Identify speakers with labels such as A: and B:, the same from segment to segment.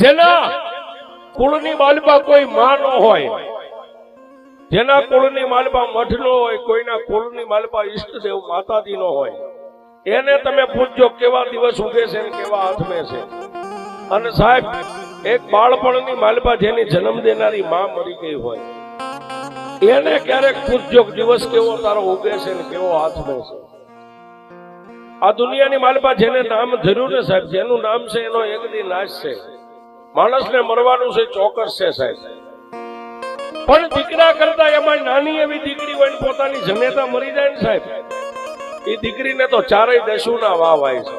A: જેના કુળની માલપા કોઈ માં ન હોય, જેના કુળની માલપા મઠ ન હોય, કોઈના કુળની માલપા ઈષ્ટદેવ માતાજી નો હોય, એને તમે પૂછજો કેવા દિવસ ઉગે છે ને કેવા હાથમે છે. અને સાહેબ, એક બાળપણની માલપા જેની જન્મ દેનારી માં મરી ગઈ હોય, એને ક્યારેક પૂછજો દિવસ કેવો તારો ઉગે છે ને કેવો હાથમે છે. આ દુનિયાની માલપા જેને નામ ધર્યું ને સાહેબ, જેનું નામ છે એનો એક દી નાશ છે. માણસને મરવાનું છે, ચોક્કસ છે સાહેબ. પણ દીકરા કરતા એમાં નાની એવી દીકરી હોય પોતાની જનેતા મરી જાય ને સાહેબ, એ દીકરીને તો ચારેય દશુના વાહ વાય છે.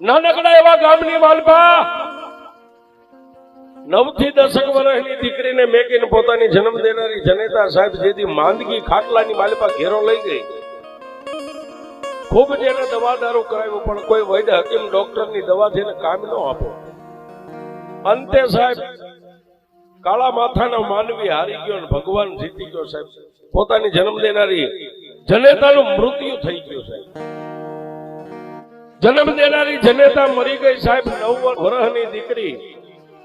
A: નાનકડા એવા ગામની માલપા નવથી દસક વર્ષની દીકરીને મેકીને પોતાની જન્મ દેનારી જનેતા સાહેબ જેથી માંદગી ખાટલાની માલપા ઘેરો લઈ ગઈ. ખૂબ જેને દવા દારૂ કરાવ્યું, પણ કોઈ વૈદ્ય હકીમ ડોક્ટરની દવા જેને કામ ન આપો. અંતે સાહેબ, કાળા માથાનો માનવી હારી ગયો અને ભગવાન જીતી ગયો સાહેબ. પોતાની જન્મ દેનારી જનેતાનું મૃત્યુ થઈ ગયું સાહેબ. જન્મ દેનારી જનેતા મરી ગઈ સાહેબ, નવ વર્ષની દીકરી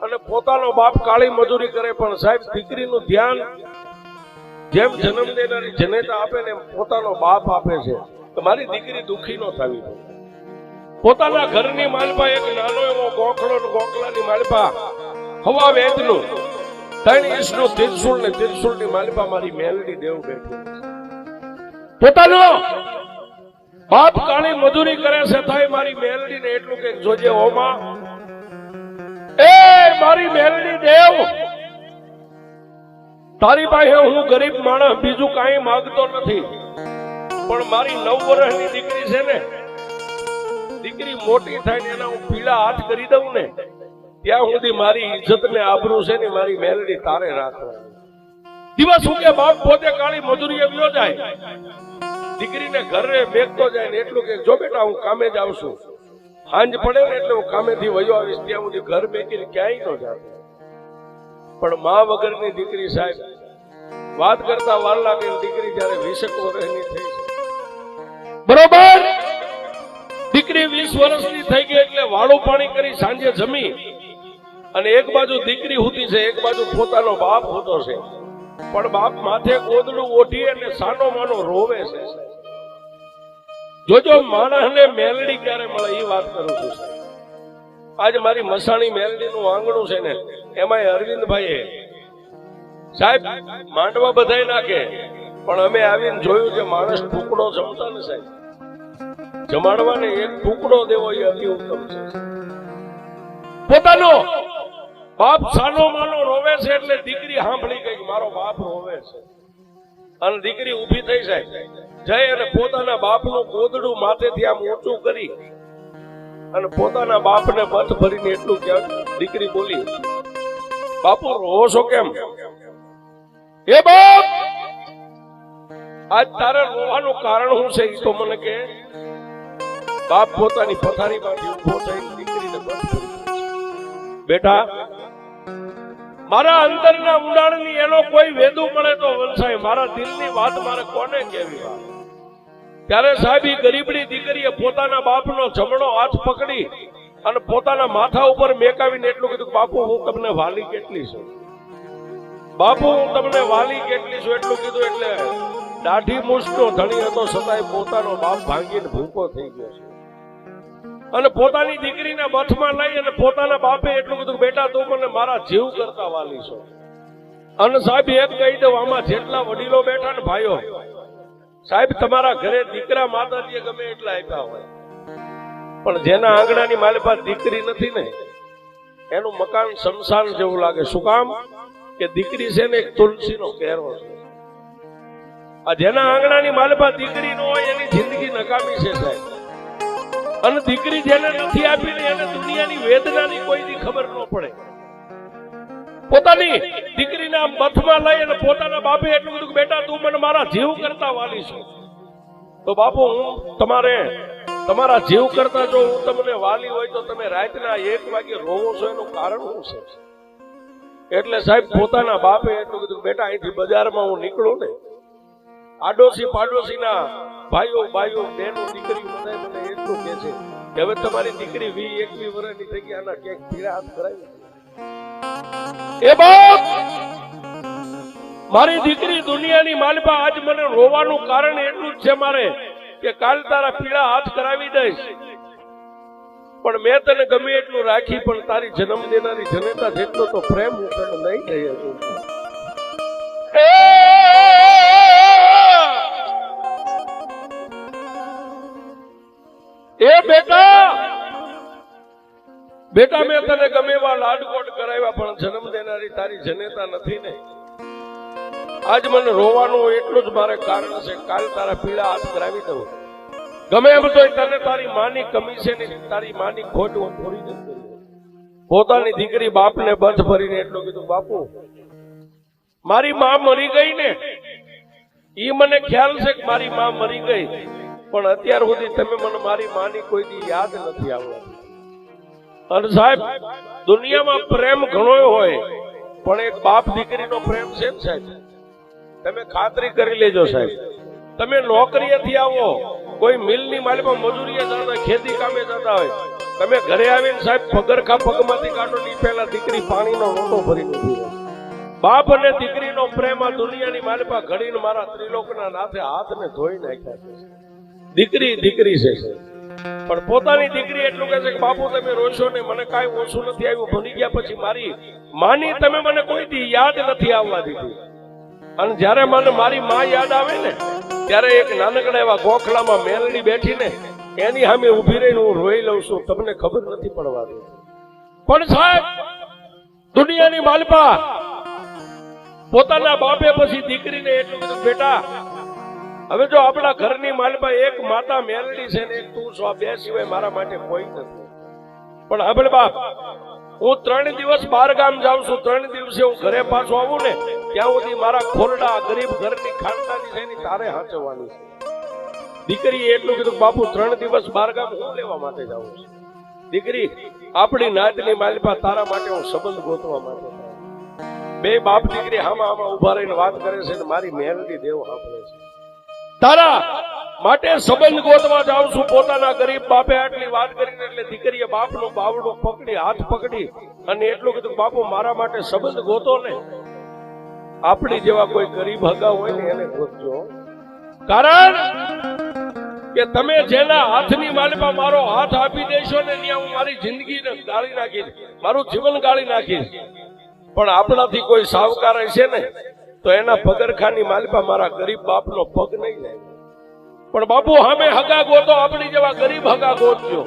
A: અને પોતાનો બાપ કાળી મજૂરી કરે પણ સાહેબ, દીકરીનું ધ્યાન જેમ જન્મ દેનારી જનેતા આપે ને પોતાનો બાપ આપે છે. મારી દીકરી દુખી ન થવી જોઈએ. પોતાના ઘરની માલપા એક નાનો એવો ગોખલો ગોખલાની માલપા, હવા વેદનું. ત્રણ ઇંચનું ત્રિશુલ ને ત્રિશુલની માલપા મારી મેલડી દેવ બેઠું. પોતાનો બાપ કાળી મજૂરી કરે છે થાય મારી મેલડી ને એટલું કે જોજે, ઓમાં, એ મારી મેલડી દેવ, તારી પાસે હું ગરીબ માણસ, બીજું કાંઈ માંગતો નથી, પણ મારી નવ વર્ષની દીકરી છે ને દીકરી મોટી થાય એના હું પીળા હાથ કરી દઉં ને, ત્યાં સુધી મારી ઇજ્જત ને આબરૂ છે ને મારી મેલડી તારે રાખવાની. દિવસ હું બાપ પોતે કાળી મજૂરી વ્યો જાય. દીકરીને ઘરે મેકતો જાય ને એટલું કે, જો બેટા, હું કામે જ આવશું હાંજ પડે ને એટલે હું કામેથી વયો આવીશ, ત્યાં સુધી ઘર મેકીને ક્યાંય ન જાતો પણ મા વગરની દીકરી સાહેબ, વાત કરતા વાર લાગે દીકરી જયારે વીસક વર્ષની થઈ. બરોબર? દીકરી વીસ વર્ષની થઈ ગઈ એટલે વાળું પાણી કરી સાંજે જમી. અને એક બાજુ દીકરી હોતી છે, એક બાજુ પોતાનો બાપ હોતો છે. પણ બાપ માથે ગોદડું ઓઢી અને સાનો માનો રોવે છે. જોજો, માણસને મેલડી ક્યારે મળે એ વાત કરું છું આજે મારી મસાણી મેલડીનું આંગણું છે ને, એમાંય અરવિંદભાઈએ. સાહેબ, માંડવા બધાય નાખે. પણ અમે આવીને જોયું કે માણસ ટુકડો જમતા ને, સાહેબ. જમાડવાને એક ટુકડો દેવો એ અતિ ઉત્તમ છે. પોતાનો બાપ સાનો માનો રોવે છે એટલે દીકરી સાંભળી ગઈ મારો બાપ રોવે છે. અને દીકરી ઊભી થઈ જાય. જય અને પોતાના બાપનું ગોદડું માથેથી આમ ઊંચું કરી અને પોતાના બાપને મત ભરીને એટલું કે દીકરી બોલી બાપુ રોવો છો કેમ? એ બાપ આજ તારે રોવાનું કારણ શું છે? એ તો મને કે બાપ પોતાની પથારીમાંથી ઊભો થઈ દીકરીને બેટા, મારા અંદરના ઉડાણની એનો કોઈ વેદુ મળે તો વલસાય મારા દિલની વાત મારે કોને કેવી ત્યારે સાહેબ ગરીબડી દીકરીએ પોતાના બાપનો જમણો હાથ પકડી અને પોતાના માથા ઉપર મેકાવીને એટલું કીધું બાપુ, હું તમને વાલી કેટલી છું? બાપુ, હું તમને વાલી કેટલી છું? એટલું કીધું એટલે દાઢી મૂછનો ધણી હતો, છતાંય પોતાનો બાપ ભાંગીને ભૂકો થઈ ગયો છે. અને પોતાની દીકરીને બથમાં લઈ અને પોતાના બાપે એટલું કે બેટા તું મને મારા જીવ કરતા વાલી છો. અને સાહેબ એક કહી દઉં, આમાં જેટલા વડીલો બેઠા ને ભાઈઓ, સાહેબ તમારા ઘરે દીકરા માતાજીએ ગમે એટલા આપ્યા હોય. પણ જેના આંગણાની મારી પાસે દીકરી નથી ને, એનું મકાન શમશાન જેવું લાગે. શું કામ? કે દીકરી છે ને એક તુલસીનો કેરો છે. આ જેના આંગણાની મારી પાસે દીકરી ન હોય, એની જિંદગી નકામી છે સાહેબ. અને દીકરી જેને નથી આપી ને એને દુનિયાની વેદનાની કોઈ દી ખબર ન પડે. પોતાની દીકરીને આમ બથમાં લઈ અને પોતાના બાપે એટલું કીધું બેટા, તું મને મારા જીવ કરતા વાલી છું તો બાપુ, હું તમારે, તમારા જીવ કરતા જો હું તમને વાલી હોય તો તમે રાતના એક વાગે રોવો છો, એનું કારણ શું છે? એટલે સાહેબ, પોતાના બાપે એટલું કીધું બેટા, અહીંથી બજારમાં હું નીકળું ને. આડોશી પાડોશીના ભાઈઓ ભાઈઓ બહેનો દીકરી બધા મને એટલું કહે છે કે હવે તમારી દીકરી વી, એકવી વર્ષની થઈ ગઈ, આના ક્યાંક પીળા હાથ કરાવી એ બાપ! મારી દીકરી દુનિયાની માલપા આજ મને રોવાનું કારણ એટલું જ છે મારે કે કાલ તારા પીળા હાથ કરાવી દઈશ. પણ મેં તને ગમે એટલું રાખી, પણ તારી જન્મ દેનારી જનેતા જેટલો તો પ્રેમ હું તને નહીં થઈ શકું. એ બેટા! બેટા, મેં તને ગમે એવા લાડકોટ કરાવ્યા, પણ જન્મ દેનારી તારી જનેતા નથી ને. આજ મને રોવાનું એટલું જ મારે કારણ છે, કાલ તારા પીળા હાથ કરાવી દઉં. ગમે એમ તો તને તારી માની કમી છે ને, તારી માની ખોટ પૂરી નથી પોતાની દીકરી બાપને બંધ ભરીને એટલું કીધું, બાપુ, મારી માં મરી ગઈ ને. ઈ મને ખ્યાલ છે કે મારી માં મરી ગઈ. પણ અત્યાર સુધી તમે મને મારી માની કોઈ દી યાદ નથી આવડતી અને સાહેબ, દુનિયામાં પ્રેમ ઘણો હોય, પણ એક બાપ દીકરીનો પ્રેમ છે ને સાહેબ? તમે ખાતરી કરી લેજો સાહેબ. તમે નોકરીએથી આવો, કોઈ મિલની માલમાં મજૂરીએ જતા, ખેતી કામે જતા હોય. તમે ઘરે આવીને સાહેબ પગરખા પગમાંથી કાઢો ની પહેલા દીકરી પાણીનો લોટો ભરી નથી બાપ અને દીકરીનો પ્રેમ આ દુનિયાની માલિપા ઘડીને મારા ત્રિલોકના નાથે હાથને ધોઈ નાખ્યા છે. દીકરી દીકરી છે. પણ પોતાની દીકરી એટલું કહે છે કે, બાપુ, તમે રોશો ને, મને કાંઈ ઓછું નથી આવ્યું. ભણી ગયા પછી મારી માની તમે મને કોઈ દી યાદ નથી આવવા દીધી. અને જ્યારે મને મારી માં યાદ આવે ને, ત્યારે એક નાનકડા એવા ગોખલામાં મેલડી બેઠીને એની સામે ઊભી રહીને હું રોઈ લઉં છું. તમને ખબર નથી પડવા દે. પણ સાહેબ, દુનિયાની માલપા પોતાના બાપે પછી દીકરીને એટલું બધું બેટા હવે જો આપણા ઘરની માલપા એક માતા મેલડી છે ને, તું છો બે સિવાય મારા માટે કોઈ નથી. પણ હવે બાપ, હું ત્રણ દિવસ બાર ગામ જાઉં છું, ત્રણ દિવસે હું ઘરે પાછો આવું ને, ત્યાં સુધી મારા ખોરડા ગરીબ ઘરની ખાનદાની છે એની તારે હાચવવાની છે. દીકરી એટલું કીધું બાપુ, ત્રણ દિવસ બાર ગામ હું લેવા માટે જાઉં છું? દીકરી, આપણી નાતની માલિપા તારા માટે હું સંબંધ ગોતવા માટે બે બાપ દીકરી હામાં હામાં ઊભા રહીને વાત કરે છે ને, મારી મહેનતી દેવ સાંભળે છે. તારા માટે સંબંધ ગોતવા જાઉં છું. પોતાના ગરીબ બાપે આટલી વાત કરીને એટલે દીકરીએ બાપનું બાવડું પકડી, હાથ પકડી અને એટલું કીધું બાપુ, મારા માટે સંબંધ ગોતો ને. આપણી જેવા કોઈ ગરીબ હગા હોય ને એને ગોતજો. કારણ કે તમે જેના હાથની માલિપા મારો હાથ આપી દેશો ને, ત્યાં હું મારી જિંદગી ગાળી નાખીશ, મારું જીવન ગાળી નાખીશ. પણ આપણાથી કોઈ સાવકાર હશે ને? તો એના પગરખાની માલપા મારા ગરીબ બાપનો પગ નહીં લે. પણ બાપુ સામે હગા ગોતો આપણી જેવા ગરીબ હગા ગોતજો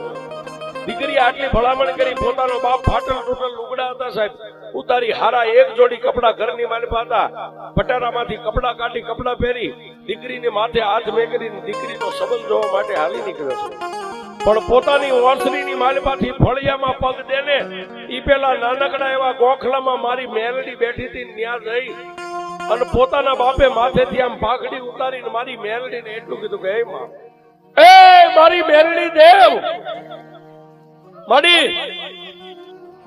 A: દીકરી આટલી ભલામણ કરી, પોતાનો બાપ ફાટલ તૂટલ લુગડા હતા સાહેબ. ઉતારી હારા એક જોડી કપડા ઘરની માલપા હતા. પટારામાંથી કપડા કાઢી, કપડા પહેરી, દીકરીને માથે હાથ મેકરીને દીકરીનો સંબંધ જોવા માટે હાલી નીકળ્યો છે. પણ પોતાની ઓસરીની માલપાથી ફળિયામાં પગ દેને, ઈ પેલા નાનકડા એવા ગોખલામાં મારી મેલડી બેઠી હતી ન્યા જઈ અને પોતાના બાપે માથેથી આમ પાઘડી ઉતારીને મારી મેરડીને એટલું કીધું કે, એ મારી મેરડી દેવ, મારી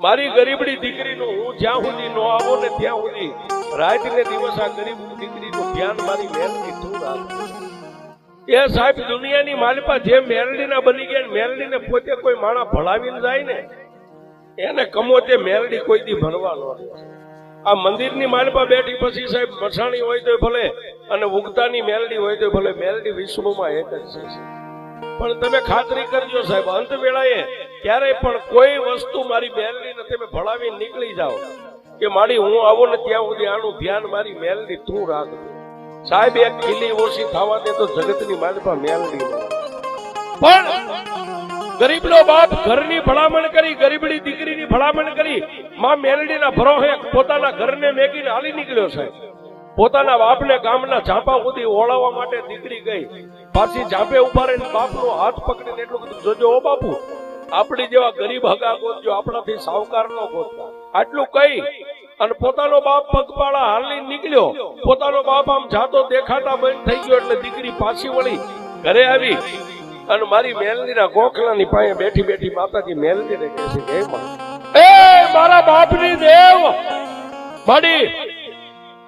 A: મારી ગરીબડી દીકરીનું હું જ્યાં સુધી નો આવો ને ત્યાં સુધી રાત ને દિવસ આ ગરીબ દીકરીનું ધ્યાન મારી મેરડી તું રાખ એ સાહેબ, દુનિયાની માલિપા જે મેરડીના બની ગયા ને મેલડીને પોતે કોઈ માણા ભળાવીને જાય ને, એને કમો તે મેરડી કોઈ દી ભણવા ન. આ મંદિરની માલિપા બેઠી પછી સાહેબ મસાણી હોય તો ભલે અને ઉગતાની મેલડી હોય તો ભલે, મેલડી વિશ્વમાં એક જ છે પણ તમે ખાતરી કરજો સાહેબ, અંત વેળાએ ક્યારેય પણ કોઈ વસ્તુ મારી મેલડીને તમે ભળાવી નીકળી જાઓ કે મારી હું આવું ને ત્યાં સુધી આનું ધ્યાન મારી મેલડી તું રાખ સાહેબ, એક ખીલી ઓછી થવા દે તો જગતની માલિપા મેલડી પણ ગરીબનો બાપ ઘરની ભલામણ કરી ગરીબડી દીકરીની ભલામણ કરી, માં મેલડીના ભરોહે પોતાના ઘરને મેગીને હાલી નીકળ્યો છે. પોતાના બાપને ગામના ઝાંપા સુધી ઓળાવવા માટે દીકરી ગઈ. પાછી ઝાંપે ઊભા રહીને બાપનો હાથ પકડીને એટલું બધું જોજો ઓ બાપુ. આપણી જેવા ગરીબ હગા ગોતજો, આપણાથી સાવકાર નો ગોતતા. આટલું કઈ અને પોતાનો બાપ પગપાળા હાલી નીકળ્યો. પોતાનો બાપ આમ જાતો દેખાતા બંધ થઈ ગયો એટલે દીકરી પાછી વળી ઘરે આવી. અને મારી મેલડીના ગોખલાની પાસે બેઠી બેઠી માતાજી મેલડીને કહે છે કે એ મારા બાપની દેવ માડી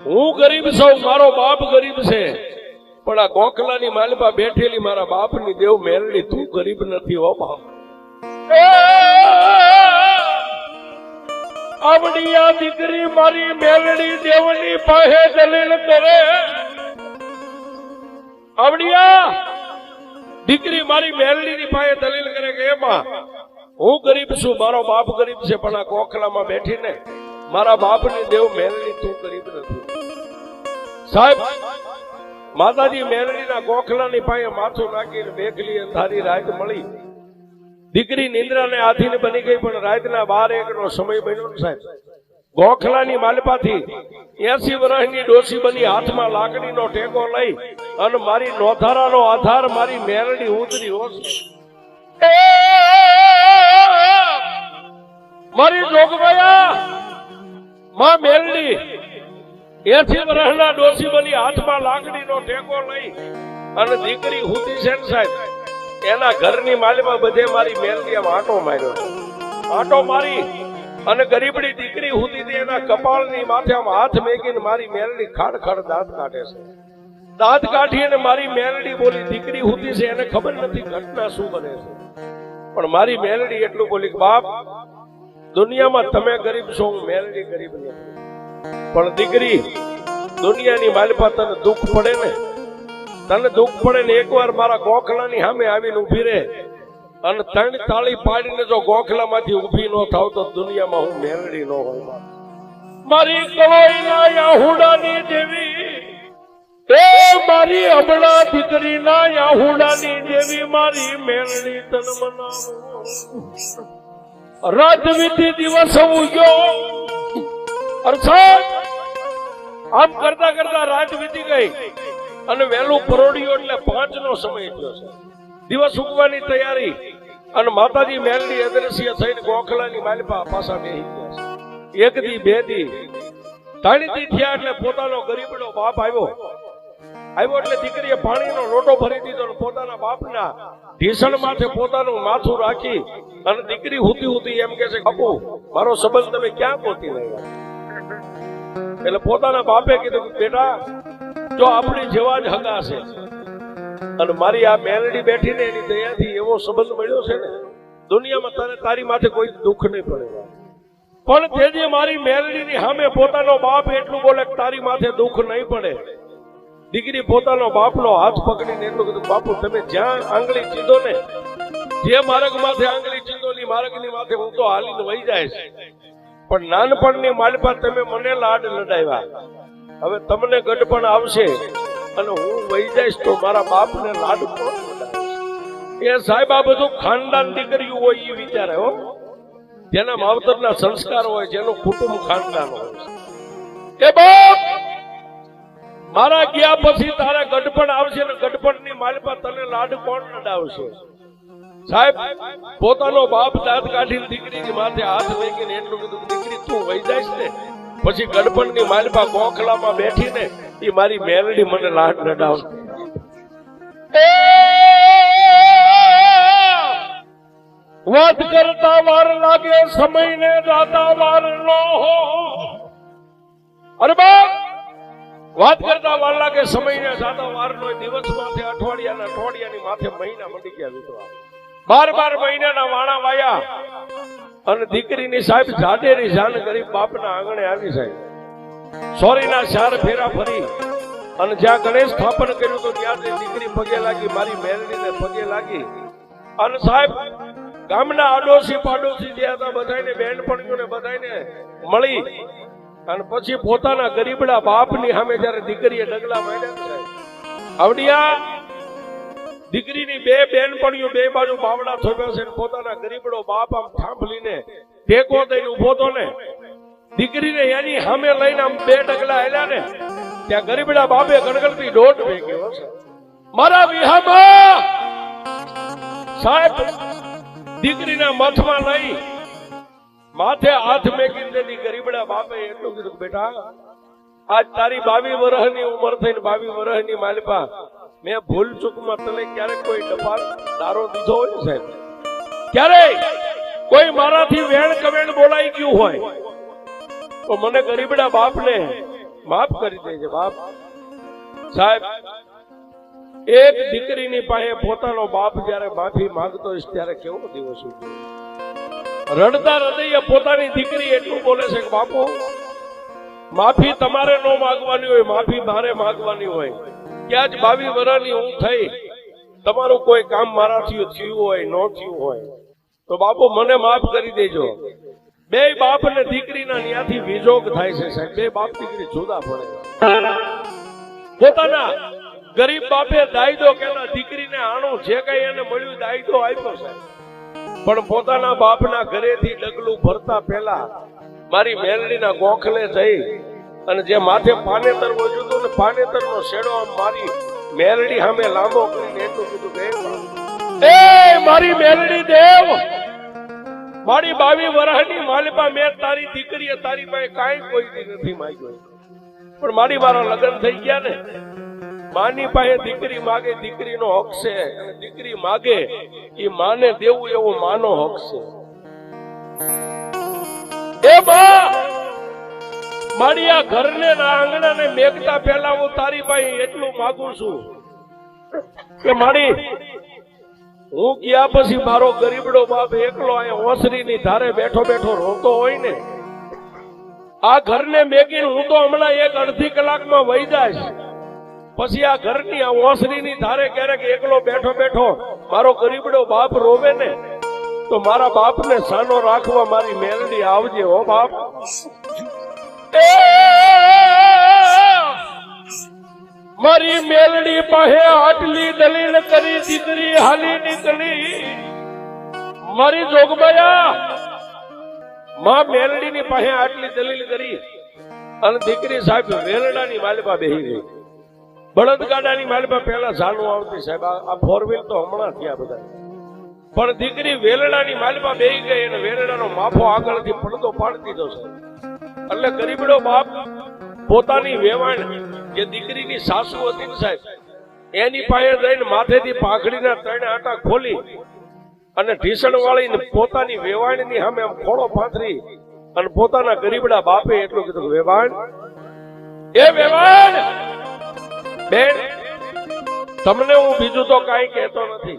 A: હું ગરીબ છું મારો બાપ ગરીબ છે. પણ આ ગોખલાની માલપા બેઠેલી મારા બાપની દેવ મેરડી તું ગરીબ નથી હો બાપ
B: આવડી આ દીકરી મારી મેલડી દેવની પાસે દલીલ કરે.
A: આવડિયા દીકરી મારી મેરડીની પાસે દલીલ કરે કે એમાં હું ગરીબ છું, મારો બાપ ગરીબ છે, પણ આ ગોખલામાં બેઠીને મારા બાપની દેવ મેરડી તું ગરીબ નથી. સાહેબ, માતાજી મેરડીના ગોખલાની પાસે માથું નાખીને બેગલી અંધારી રાત મળી. દીકરી નિંદ્રાને આધીન બની ગઈ, પણ રાતના બાર એક નો સમય બન્યો સાહેબ. ગોખલાની માલપાથી એસી વર્ષની ડોસી બની હાથમાં લાકડીનો ટેકો લઈ અને મારી નોધારાનો આધાર મારી મેરડી ઉતરી હોશ. મારી જોગવાયા, માં મેરડી, એસી વર્ષના ડોસી બની હાથમાં લાકડીનો ટેકો લઈ અને દીકરી હુતી છે સાહેબ, એના ઘરની માલમાં બધે મારી આમ આંટો માર્યો વાંટો મારી અને ગરીબડી દીકરી હુતી એના કપાળની માથે હાથ મેકીને મારી મેલડી ખાડ ખાડ દાંત કાઢે છે. દાંત કાઢી અને મારી મેલડી બોલી, દીકરી હુતી છે, એને ખબર નથી ઘટના શું બને છે. પણ મારી મેલડી એટલું બોલી બાપ, દુનિયામાં તમે ગરીબ છો, હું મેલડી ગરીબ નથી. પણ દીકરી, દુનિયાની માલપા તને દુઃખ પડે ને? તને દુઃખ પડે ને એકવાર મારા ગોખલાની સામે આવીને ઊભી રહે. અને ત્રણ તાળી પાડીને જો ગોખલામાંથી ઊભી ન થાવ તો દુનિયામાં હું મેળડી ન હોઉં.
B: મારી કવાઈના યાહુડાની દેવી. એ મારી અબળા દીકરીના યાહુડાની દેવી, મારી મેળડી તન મનાવો. રાજવિધિ દિવસ ઉગ્યો.
A: અર્થાત આમ કરતા કરતા રાત વીતી ગઈ અને વહેલું પરોડ્યું એટલે પાંચ નો સમય થયો છે. દિવસ ઉગવાની તૈયારી. અને માતાજી મેલડી અદ્રશ્ય થઈને ગોખલાની માલપા પાછા બેહી એક દી, બે દી ત્રણ દી થયા એટલે પોતાનો ગરીબનો બાપ આવ્યો. આવ્યો એટલે દીકરીએ પાણીનો લોટો ભરી દીધો અને પોતાના બાપના ઢીસણ માથે પોતાનું માથું રાખી અને દીકરી હુતી હુતી એમ કે છે, બાપુ, મારો સંબંધ તમે ક્યાં ગોતી રહ્યા એટલે પોતાના બાપે કીધું બેટા, જો આપણી જેવા જ હગા છે. અને મારી આ મેલડી બેઠીને એની દયાથી એવો સંબંધ મળ્યો છે ને, દુનિયામાં તને તારી માથે કોઈ દુઃખ નહીં પડે. પણ તેથી મારી મેલડીની સામે પોતાનો બાપ એટલું બોલે તારી માથે દુઃખ નહીં પડે. દીકરી પોતાનો બાપનો હાથ પકડીને એટલું કીધું, બાપુ, તમે જ્યાં આંગળી ચીંધો ને, જે માર્ગ માથે આંગળી ચીંધો ની માર્ગની માથે હું તો હાલીને વહી જાય છે પણ નાનપણની માલપા તમે મને લાડ લડાવ્યા. હવે તમને ગઢપણ આવશે. અને હું વહી જઈશ તો મારા બાપને લાડ એ સાહેબ, આ બધું ખાનદાન દીકરીઓ હોય એ વિચારે હો. જેના માવતરના સંસ્કાર હોય જેનું કુટુંબ ખાનદાન હોય એ બાપ, મારા ગયા પછી તારા ગઢપણ આવશે ને ગઢપણની માલપા તને લાડ કોણ લડાવશે સાહેબ, પોતાનો બાપ દાંત કાઢીને દીકરીની માથે હાથ મૂકીને એટલું કીધું દીકરી તું વહી જાય ને? પછી ગડપણની માલપા ગોખલામાં બેઠીને એ મારી મેલડી મને લાટ લડાવશે.
B: વાત કરતા વાર લાગે, સમયને દાતા વાર નો
A: અરે બાપ, વાત કરતા વાર લાગે, સમયને દાતા વાર નો દિવસ માથે અઠવાડિયાના અઠવાડિયાની માથે મહિના મંડી ગયા વિધવા. બાર બાર મહિનાના વાણા વાયા. અને દીકરીની સાહેબ જાડેરી જાન કરી બાપના આંગણે આવી સાહેબ સોરીના ચાર ફેરા ફરી. અને જ્યાં ગણેશ સ્થાપન કર્યું તો ત્યાંથી દીકરી પગે લાગી, મારી મેરડીને પગે લાગી. અને સાહેબ, ગામના આડોશી પાડોશી જે હતા બધાને બેનપણીઓને બધાને મળી. અને પછી પોતાના ગરીબડા બાપની સામે જ્યારે દીકરીએ ડગલા માંડ્યા સાહેબ આવડિયા, દીકરીની બે બેનપણીઓ બે બાજુ બાવડા થોપ્યા છે પોતાના ગરીબડો બાપ આમ થાંભલીને ટેકો દઈને ઊભો તો ને દીકરીને એની સામે લઈને આમ બે ડગલા હેલ્યા ને, ત્યાં ગરીબડા બાપે ગણગણતી દોઢ ભેગ્યો મારા વિહામાં સાહેબ, દીકરીના મથમાં લઈ માથે હાથ મેકી તેની ગરીબડા બાપે એટલું કીધું બેટા, આજ તારી બાવી વર્ષની ઉંમર થઈને બાવી વર્ષની માલપા, મેં ભૂલ ચૂકમાં તને ક્યારેક કોઈ ટપાલ દારો દીધો હોય સાહેબ? ક્યારે કોઈ મારાથી વેણ કવેણ બોલાઈ ગયું હોય. તો મને ગરીબડા બાપને માફ કરી દેજે બાપ. સાહેબ, એક દીકરીની પાસે પોતાનો બાપ જ્યારે માફી માંગતો હોય ત્યારે કેવો દિવસ ઉજવે? રડતા હૃદયે પોતાની દીકરી એટલું બોલે છે કે બાપુ, માફી તમારે ન માંગવાની હોય, માફી મારે માંગવાની હોય. ક્યાં જ બાવી વરાની હું થઈ, તમારું કોઈ કામ મારાથી થયું હોય, ન થયું હોય. તો બાપુ, મને માફ કરી દેજો. બે બાપ ને દીકરીના ન્યાથી વિજોગ થાય છે સાહેબ. બે બાપ દીકરી જુદા પડે પોતાના ગરીબ બાપે દાયદો કેના દીકરીને આણું જે કઈ એને મળ્યું દાયદો આપ્યો સાહેબ. પણ પોતાના બાપના ઘરેથી ડગલું ભરતા પહેલા મારી મેલડીના ગોખલે જઈ અને જે માથે પાનેતર વધ્યું હતું ને પાનેતરનો શેડો આમ મારી મેલડી સામે લાંબો કરીને એટલું કીધું કે મારી મેલડી દેવ મારી બાવી વરાહની માલિપા મેં તારી દીકરીએ તારી પાસે કાંઈ કોઈ નથી માંગ્યો. પણ મારી મારા લગ્ન થઈ ગયા ને, માની પાસે દીકરી માગે, દીકરીનો હક છે. દીકરી માગે એ માને દેવું એવો માનો હક છે. એ મારી આ ઘરને ના આંગણાને મેઘતા પહેલા હું તારી પાસે એટલું માગું છું કે મારી હું ગયા પછી મારો ગરીબડો બાપ એકલો અહીંયા ઓસરીની ધારે બેઠો બેઠો રોતો હોય ને આ ઘરને મેકીને હું તો હમણાં એક અડધી કલાકમાં વહી જાય પછી આ ઘરની આ ઓસરીની ધારે ક્યારેક એકલો બેઠો બેઠો મારો ગરીબડો બાપ રોવે ને, તો મારા બાપને સાનો રાખવા મારી મેલડી આવજે હો બાપ! મારી મેલડી પાસે આટલી દલીલ કરી દીકરી હાલી નીકળી. મારી જોગમાયા માં મેલડી ની પાસે આટલી દલીલ કરી અને દીકરી સાહેબ વેલડાની માલિપા બેહી ગઈ. બળદગાડાની માલિપા પહેલા ઝાડું આવતી સાહેબ, આ- ફોર વ્હીલ તો હમણાં થયા બધા. પણ દીકરી વેલડાની માલિપા બેહી ગઈ અને વેલડાનો માફો આગળથી પડદો પાડી દીધો છે એટલે ગરીબડો બાપ પોતાની વેવાણ જે દીકરીની સાસુ હતી સાહેબ, એની પાસે જઈને માથેથી પાઘડીના ત્રણ આટા ખોલી અને ઢીસણ વાળી પોતાની વેવાણની સામે આમ ખોળો પાથરી અને પોતાના ગરીબડા બાપે એટલું કીધું વેવાણ, એ વેવાણ, બેન, તમને હું બીજું તો કાંઈ કહેતો નથી,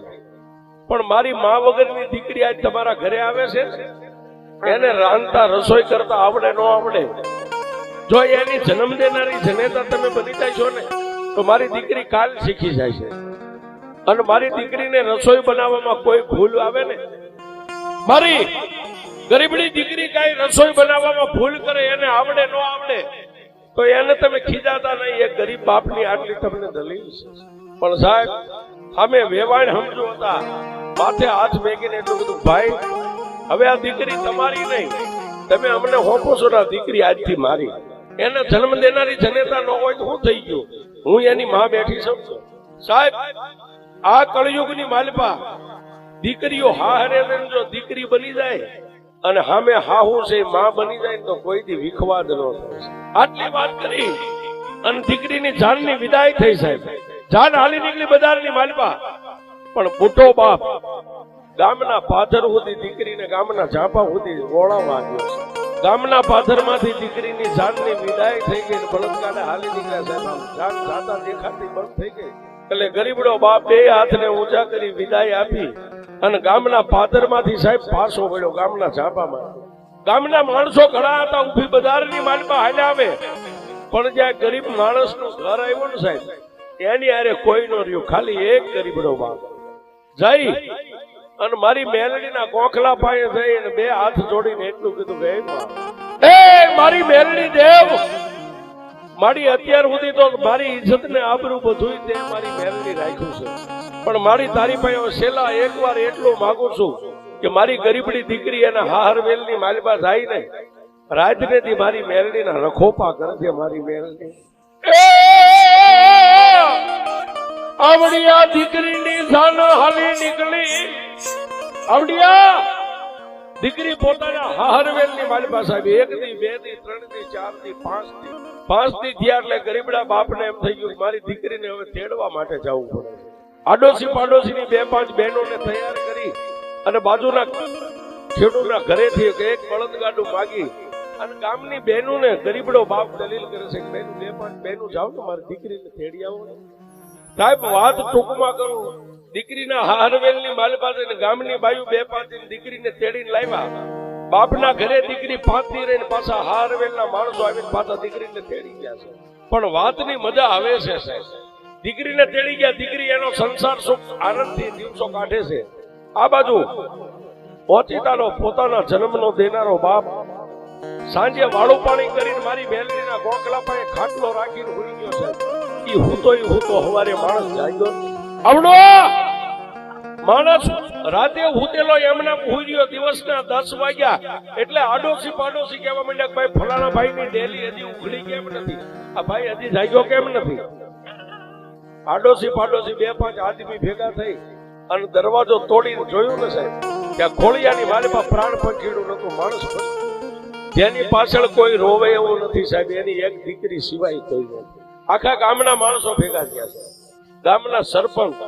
A: પણ મારી મા વગરની દીકરી આજ તમારા ઘરે આવે છે? એને રાંધતા, રસોઈ કરતા આવડે, ન આવડે? જો એની જન્મ દેનારી જનેતા તમે બની જાય છો ને, તો મારી દીકરી કાલ શીખી જાય છે. અને મારી દીકરીને રસોઈ બનાવવામાં કોઈ ભૂલ આવે ને? મારી ગરીબડી દીકરી કાંઈ રસોઈ બનાવવામાં ભૂલ કરે, એને આવડે, ન આવડે, તો એને તમે ખીજાતા નહીં. એ ગરીબ બાપની આટલી તમને દલીલ છે. પણ સાહેબ, અમે વેવાણ સમજો હતા. માથે હાથ મેકીને એટલું બધું, ભાઈ, હવે આ દીકરી તમારી નહીં. તમે અમને હોપો છો ના દીકરી આજથી મારી. એને જન્મ દેનારી જનેતા ન હોય તો શું થઈ ગયું? હું એની માં બેઠી છું. સાહેબ, આ કળયુગની માલપા દીકરીઓ હા હરે જો દીકરી બની જાય અને હામે હાહુ છે, માં બની જાય તો કોઈ કોઈથી વિખવાદ ન આટલી વાત કરી અને દીકરીની જાનની વિદાય થઈ સાહેબ. જાન હાલી નીકળી બજારની માલપા. પણ મોટો બાપ ગામના પાથર સુધી, દીકરીને ગામના ઝાપા સુધી ઓળાવા છે. ગામના પાથરમાંથી દીકરીની જાનની વિદાય થઈ ગઈ બળદકાને હાલી નીકળ્યા સાહેબ. જાન જાતા દેખાતી બંધ થઈ ગઈ. એટલે ગરીબડો બાપ બે હાથને ઊંચા કરી વિદાય આપી અને ગામના પાથરમાંથી સાહેબ પાછો વળ્યો ગામના ઝાપામાં. ગામના માણસો ઘણા હતા, ઊભી બજારની માનમાં હાલ્યા આવે. પણ જ્યાં ગરીબ માણસનું ઘર આવ્યું ને સાહેબ, એની આરે કોઈ ન રહ્યું. ખાલી એક ગરીબડો બાપ. જઈ અને મારી મેલડીના ગોખલા પાસે જઈને બે હાથ જોડીને એટલું કીધું કે એ, મારી મેલડી દેવ, મારી અત્યાર સુધી તો મારી ઇજ્જત ને આબરૂ બધું તે મારી મેલડી રાખ્યું છે. પણ મારી તારી પાસે છેલ્લા એકવાર એટલું માંગુ છું કે મારી ગરીબડી દીકરી એના હાહર વેલની માલિબા જાય ને રાતને દી મારી મેલડીના રખોપા કરજે મારી મેલડી. આ દીકરીની જાન હાલી નીકળી. આવડિયા! દીકરી પોતાના હાહરવેલની મારી પાસે આવી એક ની બે ની ત્રણની ચારની પાંચની પાંચની થયા એટલે ગરીબડા બાપને એમ થઈ ગયું મારી દીકરીને હવે તેડવા માટે જવું પડે આડોશી પાડોશીની બે પાંચ બહેનોને તૈયાર કરી અને બાજુના ખેડૂતના ઘરેથી એક બળદગાડું માગી અને ગામની બહેનોને ગરીબડો બાપ દલીલ કરે છે બે પાંચ બહેનો જાઓ તો મારી દીકરીને તેડી આવો. સાહેબ, વાત ટૂંકમાં કરું. દીકરીના હારવેલની માલ પાસે ગામની બાયુ બે પાંચ દીકરીને તેડીને લાવ્યા. બાપના ઘરે દીકરી પાંચ દી રહીને પાછા હારવેલના માણસો આવીને પાછા દીકરીને તેડી ગયા છે. પણ વાતની મજા આવે છે, સાહેબ. દીકરીને તેડી ગયા, દીકરી એનો સંસાર સુખ આનંદથી દિવસો કાઢે છે. આ બાજુ ઓચિતાનો પોતાના જન્મનો દેનારો બાપ સાંજે વાળું પાણી કરીને મારી બેલરીના ગોખલા પાસે ખાટલો રાખીને ભૂલી ગયો છે. એ હું તો એ હું તો હવારે માણસ જાગ્યો. આવડો માણસ રાતે હુતેલો એમના હુઈ દિવસના દસ વાગ્યા. એટલે આડોશી પાડોશી કહેવા માંડ્યા ભાઈ, ફલાણા ભાઈ ની ડેલી હજી ઉઘડી કેમ નથી? આ ભાઈ હજી જાગ્યો કેમ નથી? આડોશી પાડોશી બે પાંચ આદમી ભેગા થઈ અને દરવાજો તોડીને જોયું ને સાહેબ, કે ખોળિયાની માલિપા પ્રાણ પંખીડું નતું માણસ જેની પાછળ કોઈ રોવે એવું નથી સાહેબ, એની એક દીકરી સિવાય કોઈ નથી આખા ગામના માણસો ભેગા થયા છે ગામના સરપંચ.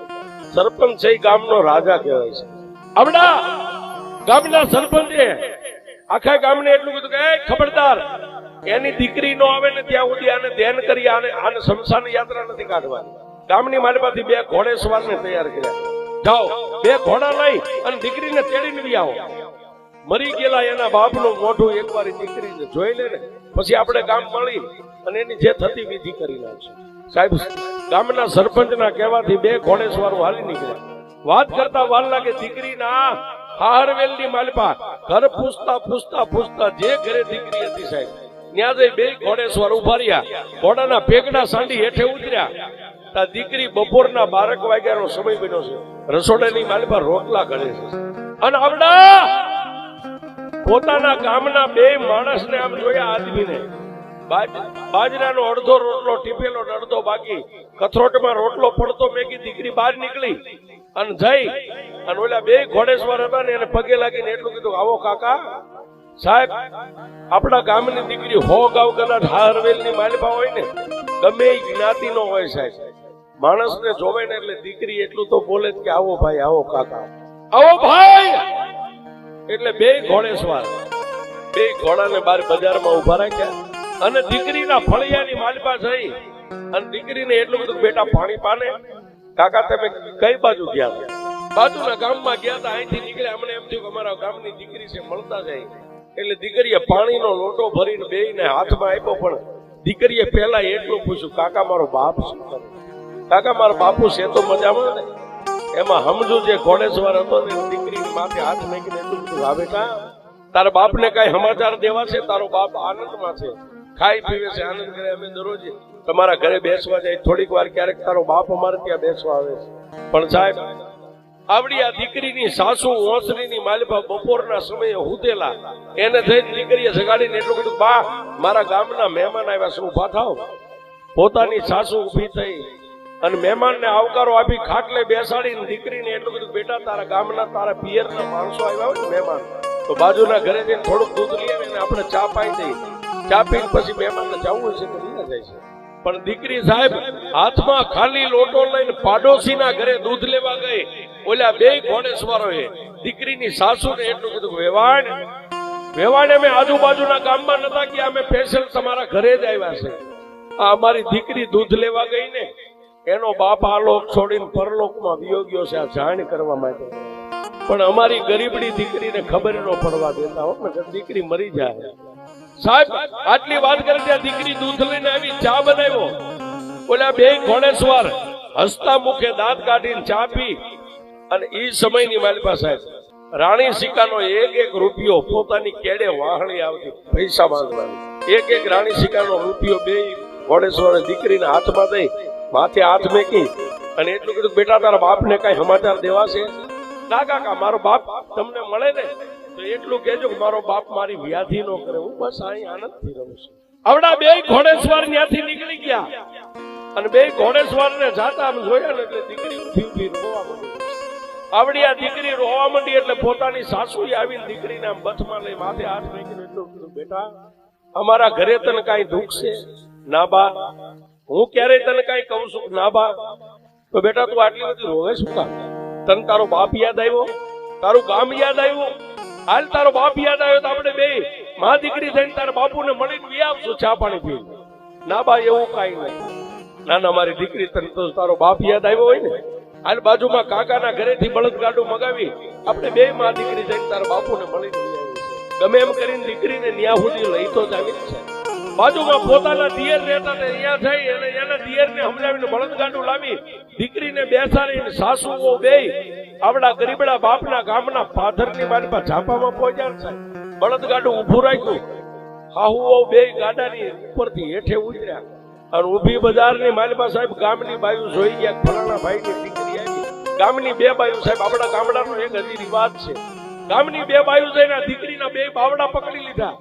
A: સરપંચ છે ગામનો રાજા કહેવાય છે. આવડા ગામના સરપંચે આખા ગામને એટલું કીધું કે ખબરદાર, એની દીકરી નો આવે ને ત્યાં સુધી આને ધ્યાન કરી, આને આને શમશાન યાત્રા નથી કાઢવાની. ગામની માલિપાથી બે ઘોડે સવારને તૈયાર કર્યા. જાઓ, બે ઘોડા લઈ અને દીકરીને તેડીને લઈ આવો. મરી ગયેલા એના બાપનું મોઢું એકવાર દીકરીને જોઈ લે ને, પછી આપણે ગામ મળી અને એની જે થતી વિધિ કરી નાખશું. સાહેબ, ગામના સરપંચના કહેવાથી બે ઘોડેસવારો હાલી નીકળ્યા. વાત કરતા વાર લાગે દીકરીના હારવેલની માલપા. ઘર પૂછતા પૂછતા પૂછતા જે ઘરે દીકરી હતી સાહેબ, ત્યાં જઈ બે ઘોડેસવાર ઊભા રહ્યા. ઘોડાના પેગડા સાંડી હેઠે ઉતર્યા. તા દીકરી બપોરના બારક વાગ્યાનો સમય બન્યો છે. રસોડાની માલપા રોટલા કરે છે. અને આવડા, પોતાના ગામના બે માણસને આમ જોયા આદમીને. બાજરાનો અડધો રોટલો, ટીપેલો અડધો બાકી. કથરોટમાં રોટલો પડતો મેગી, દીકરી બહાર નીકળી. અને જઈ, અને ઓલા બે ઘોડેશ્વર હતા ને એને પગે લાગીને એટલું કીધું, આવો કાકા. સાહેબ, આપણા ગામની દીકરી હો ગાવ કદાચ હારવેલની માલિપા હોય ને, ગમે એ જ્ઞાતિનો હોય સાહેબ. માણસને જોવે ને એટલે દીકરી એટલું તો બોલે કે, આવો ભાઈ, આવો કાકા. આવો ભાઈ! એટલે બે ઘોડેશ્વર બે ઘોડાને બાર બજારમાં ઊભા રાખ્યા. અને દીકરીના ફળિયાની માલપા જઈ અને દીકરીને એટલું બધું બેટા પાણી પાને. કાકા, તમે કઈ બાજુ ગયા? હતા? બાજુના ગામમાં ગયા હતા, અહીંથી નીકળ્યા. અમને એમ થયું કે અમારા ગામની દીકરી છે, મળતા જાય. એટલે દીકરીએ પાણીનો લોટો ભરીને બેઈને હાથમાં આપ્યો, પણ દીકરીએ પહેલા એટલું પૂછ્યું, કાકા, મારો બાપ શું કરે? કાકા, મારો બાપુ છે તો મજામાં ને? એમાં સમજુ જે ઘોડેશ્વર હતો ને દીકરી માથે હાથ નાખીને એટલું બધું આવે તારા બાપને કઈ સમાચાર દેવા છે? તારો બાપ આનંદમાં છે. ખાઈ પીવે છે, આનંદ કરે. અમે દરરોજ તમારા ઘરે બેસવા જાય, થોડીક વાર ક્યારેક તારો બાપ અમારે ત્યાં બેસવા આવે છે. પણ સાહેબ, આવડી આ દીકરીની સાસુ ઓસરીની માલિપા બપોરના સમયે હુતેલા એને થઈને દીકરીએ સગાડીને એટલું કીધું, બા, મારા ગામના મહેમાન આવ્યા છે ઊભા થાવ પોતાની સાસુ ઊભી થઈ અને મહેમાનને આવકારો આપી ખાટલે બેસાડીને દીકરીને એટલું કીધું, બેટા, તારા ગામના તારા પિયરના માણસો આવ્યા હોય ને મહેમાન, તો બાજુના ઘરે જઈને થોડુંક દૂધ લઈ આવીને આપણે ચા પાઈ દઈ ચા પીને પછી મહેમાનને જવું હશે તો લઈને જાય છે. પણ દીકરી સાહેબ, હાથમાં ખાલી લોટો લઈને પાડોશીના ઘરે દૂધ લેવા ગઈ. ઓલા બે ઘોડેસવારોએ દીકરીની સાસુને એટલું કીધું વેવાણ વેવાણ અમે આજુબાજુના ગામમાં નતા કે અમે સ્પેશિયલ તમારા ઘરે જ આવ્યા છે. આ અમારી દીકરી દૂધ લેવા ગઈ ને, એનો બાપ આ લોક છોડીને પરલોકમાં વિયોગ્યો છે, આ જાણ કરવા માટે. પણ અમારી ગરીબડી દીકરીને ખબર ન પડવા દેતા હો દીકરી મરી જાય. સાહેબ, આટલી વાત કરે ત્યાં દીકરી દૂધ લઈને આવી, ચા બનાવ્યો. બોલે બે ઘોડેશ્વર હસતા મુખે દાંત કાઢીને ચા પી. અને એ સમયની મારી પાસે રાણી સિક્કાનો એક એક રૂપિયો પોતાની કેડે વાહણી આવતી પૈસા માંગવાની એક એક રાણી સિક્કાનો રૂપિયો બે ઘોડેશ્વરે દીકરીને હાથમાં દઈ, માથે હાથ મેકી અને એટલું કીધું, બેટા, તારા બાપને કઈ સમાચાર દેવા છે ના કાકા, મારો બાપ તમને મળે ને. એટલું કેજો મારો બાપ મારી વ્યાધિ નો કરે. હું બસ અહીં આનંદથી રહું છું. આવડા બે ઘોડેશ્વર ત્યાંથી નીકળી ગયા. અને બે ઘોડેશ્વર ને જાતા આમ જોયા ને એટલે દીકરી ઊભી ઊભી રોવા માંડી. આવડી આ દીકરી રોવા માંડી એટલે પોતાની સાસુ આવીને દીકરીને આમ બથમાં લઈ માથે હાથ મૂકીને એટલું કીધું, બેટા, અમારા ઘરે તને કાંઈ દુઃખ છે? ના બા, હું ક્યારેય તને કાંઈ કહું છું? ના બા. તો બેટા, તું આટલી બધી રોવે શું કામ? તને તારો બાપ યાદ આવ્યો? તારું ગામ યાદ આવ્યું? હાલ તારો બાપ યાદ આવ્યો તો આપણે બે માં દીકરી થઈને તારા બાપુને મળીને આવશું ચા પાણી પી ના બા, એવું કાંઈ નહીં. ના ના મારી દીકરી તને તો તારો બાપ યાદ આવ્યો હોય ને? હાલ બાજુમાં કાકાના ઘરેથી બળદગાડું મગાવી આપણે બે માં દીકરી જઈને તારા બાપુને મળી લઈ ગમે એમ કરીને દીકરીને ન્યા સુધી લઈ તો જ આવી છે. બાજુમાં પોતાના દિયર રહેતા અહીંયા થઈ અને એના દિયરને સમજાવીને બળદગાડું લાવી દીકરીને બેસાડીને સાસુઓ બે આપણા ગરીબડા બાપના ગામના મારી પાસે ઝાપામાં પહોંચ્યા છે. બળદગાડું ઊભું રાખ્યું. હાહુઓ બે ગાડાની ઉપરથી હેઠે ઉતર્યા. અને ઊભી બજારની માલિબા સાહેબ ગામની બાયુ જોઈ ગયા ફલાણા ભાઈની દીકરી આવી. ગામની બે બાયુ સાહેબ આપણા ગામડાનો એક હજી રિવાજ છે. ગામની બે બાયુ જઈને દીકરીના બે બાવડા પકડી લીધા.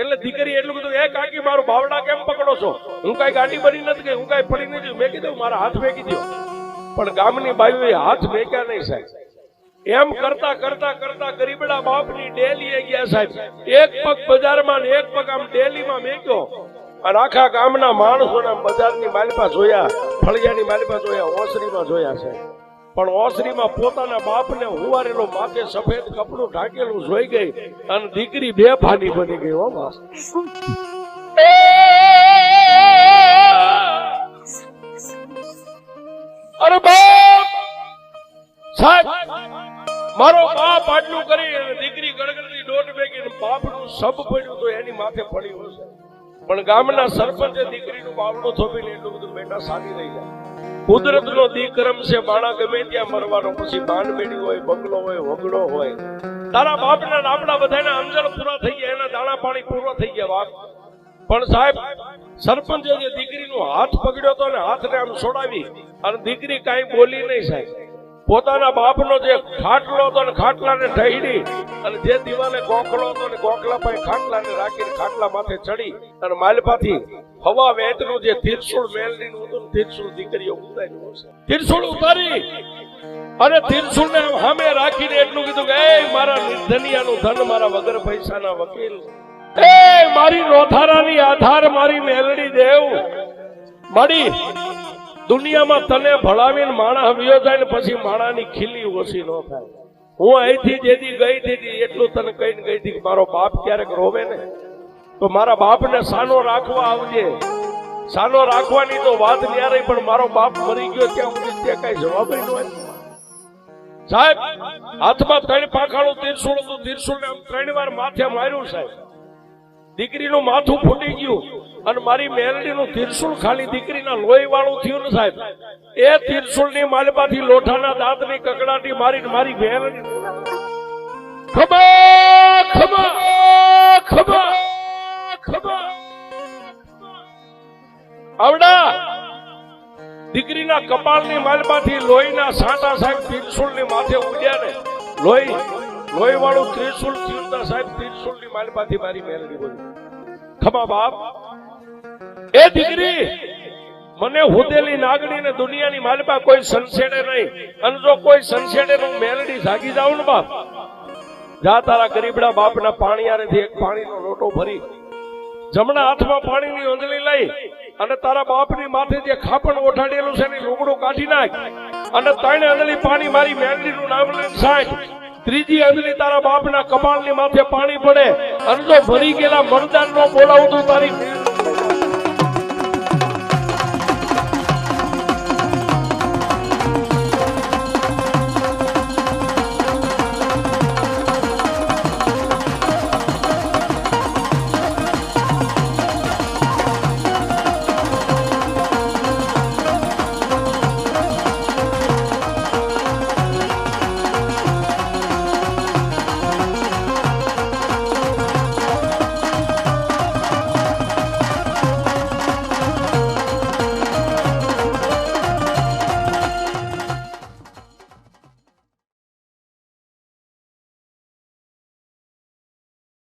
A: એટલે દીકરી એટલું કીધું એ કાકી, મારું બાવડા કેમ પકડો છો? હું કઈ ગાડી બની નથી ગઈ, હું કઈ ફરી નથી મેં કીધું, મારા હાથ મેકી દો પણ ગામની બાયુએ હાથ મેક્યા નહીં, સાહેબ. એમ કરતા કરતા કરતા ગરીબડા બાપની ડેલી ગયા, સાહેબ. એક પગ બજારમાં ને એક પગ આમ ડેલીમાં મેક્યો. અને આખા ગામના માણસોને ને બજારની માલિપા જોયા, ફળિયાની માલિપા જોયા, ઓસરીમાં જોયા છે પણ ઓસરીમાં પોતાના બાપને હુવારેલો માથે સફેદ કપડું ઢાંકેલું જોઈ ગઈ અને દીકરી બે ફાની બની ગઈ હો બસ. અરે બાપ! સાહેબ, મારો બાપ આટલું કરી અને દીકરી ગળગળની દોટ ભેગી બાપનું સબ પડ્યું તો એની માથે પડ્યું હશે. પણ ગામના સરપંચે દીકરીનું બાવડું થોપીને એટલું બધું બેટા સારી રહી જાય. કુદરતનો દીકરમ છે બાણા ગમે ત્યાં મરવાનો, પછી મેળી હોય, બંગલો હોય, વગડો હોય. તારા બાપના નામડા બધાના અંજળ પૂરા થઈ ગયા, એના દાણા પાણી પૂરો થઈ ગયા, બાપ. પણ સાહેબ, સરપંચે જે દીકરીનો હાથ પકડ્યો હતો ને હાથને આમ છોડાવી, અને દીકરી કાંઈ બોલી નહીં, સાહેબ. પોતાના બાપનો જે ખાટલો હતો ને ખાટલાને ઢહીડી અને જે દિવાલે ગોખલો હતો ને ગોખલા પાસે ખાટલાને રાખીને ખાટલા માથે ચડી અને માલપાથી હવા વેતનું જે તીરસુળ મેલડીનું હતું તીરસુળ દીકરીઓ ઉતારી તીરસુળ ઉતારી અને તીરસુળ ને સામે રાખીને એટલું કીધું કે, એ મારા નિર્ધનિયાનું ધન, મારા વગર પૈસાના વકીલ. એ મારી રોથારાની આધાર, મારી મેલડી દેવ. મળી દુનિયામાં તને ભળાવીને માણા હવ્યો જાય ને પછી માણાની ખીલી ઓછી ન થાય. હું અહીંથી જેથી ગઈ દીધી, એટલું તને કહીને ગઈ હતી મારો બાપ ક્યારેક રોવે ને? તો મારા બાપને સાનો રાખવા આવજે. સાનો રાખવાની તો વાત ન્યારે પણ મારો બાપ મરી ગયો ત્યાં સુધી ત્યાં કઈ જવાબ ન હોય સાહેબ, હાથમાં ત્રણ પાખાળું તીરસુળ હતું. તીરસુળ ને આમ ત્રણ વાર માથે માર્યું સાહેબ. દીકરીનું માથું ફૂટી ગયું. અને મારી મેલડીનું તિરસુલ ખાલી દીકરીના લોહી વાળું થયું ને સાહેબ. એ તીરસુળની માલપાથી લોઠાના દાંતની કકડાટી મારી મારી મેલડી ખબર ખબર ખબર ખબર આવડા. દીકરીના કપાળની માલપાથી લોહીના સાંટા સાહેબ તીરસુળની માથે ઉડ્યા ને. લોહી લોહી વાળું ત્રિશુલ થયું સાહેબની માલપાથી મારી મેલડી બોલી ખમા બાપ. એ દીકરી, મને હુદેલી નાગડી ને દુનિયાની માલપા કોઈ સંસેડે નહીં. અને જો કોઈ સંસેડે હું મેલડી જાગી જાઉં ને બાપ. જા તારા ગરીબડા બાપના પાણીયારેથી એક પાણીનો લોટો ભરી. જમણા હાથમાં પાણીની ઓંધળી લઈ અને તારા બાપની માથે જે ખાપણ ઓઠાડેલું છે એની લુગડું કાઢી નાખ. અને ત્રણ અંદલી પાણી મારી મેલડીનું નામ લઈને સાંજ ત્રીજી અંદલી તારા બાપના કપાળની માથે પાણી પડે. અને જો ભરી ગયેલા મરદાન નો બોલાવું તો તારી